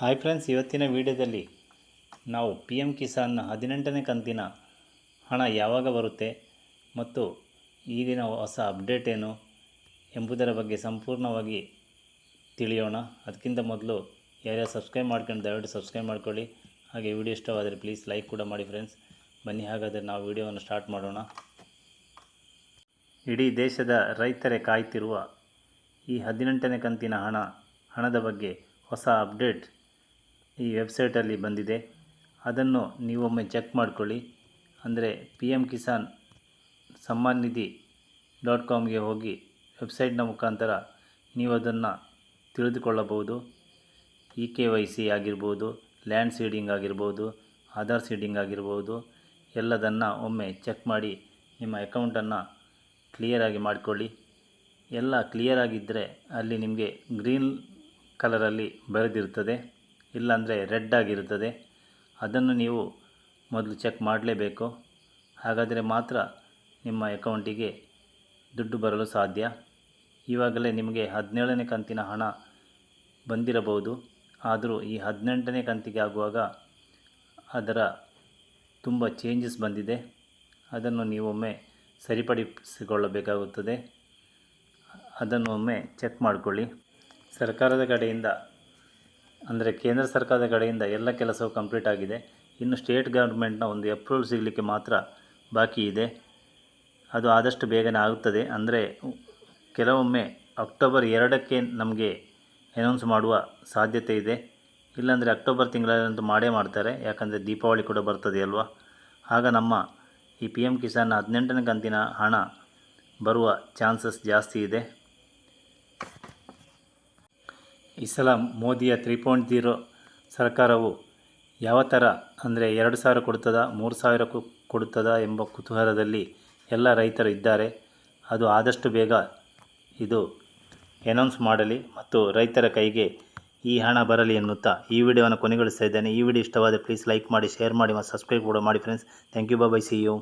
Hi friends, ಇವತ್ತಿನ ವಿಡಿಯೋದಲ್ಲಿ ನಾವು ಪಿ ಎಂ ಕಿಸಾನ್ನ ಹದಿನೆಂಟನೇ ಕಂತಿನ ಹಣ ಯಾವಾಗ ಬರುತ್ತೆ ಮತ್ತು ಈಗಿನ ಹೊಸ ಅಪ್ಡೇಟ್ ಏನು ಎಂಬುದರ ಬಗ್ಗೆ ಸಂಪೂರ್ಣವಾಗಿ ತಿಳಿಯೋಣ. ಅದಕ್ಕಿಂತ ಮೊದಲು ಯಾರ್ಯಾರು ಸಬ್ಸ್ಕ್ರೈಬ್ ಮಾಡ್ಕೊಂಡು ದಯವಿಟ್ಟು ಸಬ್ಸ್ಕ್ರೈಬ್ ಮಾಡ್ಕೊಳ್ಳಿ. ಹಾಗೆ ವಿಡಿಯೋ ಇಷ್ಟವಾದರೆ ಪ್ಲೀಸ್ ಲೈಕ್ ಕೂಡ ಮಾಡಿ ಫ್ರೆಂಡ್ಸ್ ಬನ್ನಿ, ಹಾಗಾದರೆ ನಾವು ವಿಡಿಯೋವನ್ನು ಸ್ಟಾರ್ಟ್ ಮಾಡೋಣ. ಇಡೀ ದೇಶದ ರೈತರೇ ಕಾಯ್ತಿರುವ ಈ ಹದಿನೆಂಟನೇ ಕಂತಿನ ಹಣ, ಹಣದ ಬಗ್ಗೆ ಹೊಸ ಅಪ್ಡೇಟ್. ಈ ವೆಬ್ಸೈಟಲ್ಲಿ ಬಂದಿದೆ. ಅದನ್ನು ನೀವೊಮ್ಮೆ ಚೆಕ್ ಮಾಡ್ಕೊಳ್ಳಿ. ಅಂದರೆ P M Kisan Samman Nidhi dot ಕಾಮ್ಗೆ ಹೋಗಿ ವೆಬ್ಸೈಟ್ನ ಮುಖಾಂತರ ನೀವು ಅದನ್ನು ತಿಳಿದುಕೊಳ್ಳಬಹುದು. ಇ ಕೆ ವೈ ಸಿ ಆಗಿರ್ಬೋದು, ಲ್ಯಾಂಡ್ ಸೀಡಿಂಗ್ ಆಗಿರ್ಬೋದು, ಆಧಾರ್ ಸೀಡಿಂಗ್ ಆಗಿರ್ಬೋದು, ಎಲ್ಲದನ್ನು ಒಮ್ಮೆ ಚೆಕ್ ಮಾಡಿ ನಿಮ್ಮ ಅಕೌಂಟನ್ನು ಕ್ಲಿಯರಾಗಿ ಮಾಡಿಕೊಳ್ಳಿ. ಎಲ್ಲ ಕ್ಲಿಯರ್ ಆಗಿದ್ದರೆ ಅಲ್ಲಿ ನಿಮಗೆ ಗ್ರೀನ್ ಕಲರಲ್ಲಿ ಬರೆದಿರ್ತದೆ. ಇಲ್ಲಾಂದರೆ ರೆಡ್ ಆಗಿರುತ್ತದೆ. ಅದನ್ನು ನೀವು ಮೊದಲು ಚೆಕ್ ಮಾಡಲೇಬೇಕು. ಹಾಗಾದರೆ ಮಾತ್ರ ನಿಮ್ಮ ಅಕೌಂಟಿಗೆ ದುಡ್ಡು ಬರಲು ಸಾಧ್ಯ. ಈವಾಗಲೇ ನಿಮಗೆ ಹದಿನೇಳನೇ ಕಂತಿನ ಹಣ ಬಂದಿರಬಹುದು. ಆದರೂ ಈ ಹದಿನೆಂಟನೇ ಕಂತಿಗೆ ಆಗುವಾಗ ಅದರ ತುಂಬ ಚೇಂಜಸ್ ಬಂದಿದೆ. ಅದನ್ನು ನೀವೊಮ್ಮೆ ಸರಿಪಡಿಸಿಕೊಳ್ಳಬೇಕಾಗುತ್ತದೆ. ಅದನ್ನು ಒಮ್ಮೆ ಚೆಕ್ ಮಾಡಿಕೊಳ್ಳಿ. ಸರ್ಕಾರದ ಕಡೆಯಿಂದ ಅಂದರೆ ಕೇಂದ್ರ ಸರ್ಕಾರದ ಕಡೆಯಿಂದ ಎಲ್ಲ ಕೆಲಸವು ಕಂಪ್ಲೀಟ್ ಆಗಿದೆ. ಇನ್ನು ಸ್ಟೇಟ್ ಗೌರ್ಮೆಂಟ್ನ ಒಂದು ಅಪ್ರೂವಲ್ ಸಿಗಲಿಕ್ಕೆ ಮಾತ್ರ ಬಾಕಿ ಇದೆ. ಅದು ಆದಷ್ಟು ಬೇಗನೆ ಆಗುತ್ತದೆ. ಅಂದರೆ ಕೆಲವೊಮ್ಮೆ ಅಕ್ಟೋಬರ್ ಎರಡಕ್ಕೆ ನಮಗೆ ಅನೌನ್ಸ್ ಮಾಡುವ ಸಾಧ್ಯತೆ ಇದೆ. ಇಲ್ಲಾಂದರೆ ಅಕ್ಟೋಬರ್ ತಿಂಗಳಲ್ಲಂತೂ ಮಾಡೇ ಮಾಡ್ತಾರೆ. ಯಾಕಂದರೆ ದೀಪಾವಳಿ ಕೂಡ ಬರ್ತದೆ ಅಲ್ವಾ? ಆಗ ನಮ್ಮ ಈ ಪಿ ಎಂ ಕಿಸಾನ್ ಹದಿನೆಂಟನೇ ಕಂತಿನ ಹಣ ಬರುವ ಚಾನ್ಸಸ್ ಜಾಸ್ತಿ ಇದೆ. ಈ ಸಲ ಮೋದಿಯ ತ್ರೀ ಪಾಯಿಂಟ್ ಜೀರೋ ಸರ್ಕಾರವು ಯಾವ ಥರ ಅಂದರೆ ಎರಡು ಸಾವಿರ ಕೊಡ್ತದ, ಮೂರು ಸಾವಿರಕ್ಕೂ ಕೊಡುತ್ತದ ಎಂಬ ಕುತೂಹಲದಲ್ಲಿ ಎಲ್ಲ ರೈತರು ಇದ್ದಾರೆ. ಅದು ಆದಷ್ಟು ಬೇಗ ಇದು ಅನೌನ್ಸ್ ಮಾಡಲಿ ಮತ್ತು ರೈತರ ಕೈಗೆ ಈ ಹಣ ಬರಲಿ ಎನ್ನುತ್ತಾ ಈ ವಿಡಿಯೋವನ್ನು ಕೊನೆಗೊಳಿಸ್ತಾ ಇದ್ದೇನೆ. ಈ ವಿಡಿಯೋ ಇಷ್ಟವಾದರೆ ಪ್ಲೀಸ್ ಲೈಕ್ ಮಾಡಿ ಶೇರ್ ಮಾಡಿ ಮತ್ತು ಸಬ್ಸ್ಕ್ರೈಬ್ ಕೂಡ ಮಾಡಿ friends thank you bye see you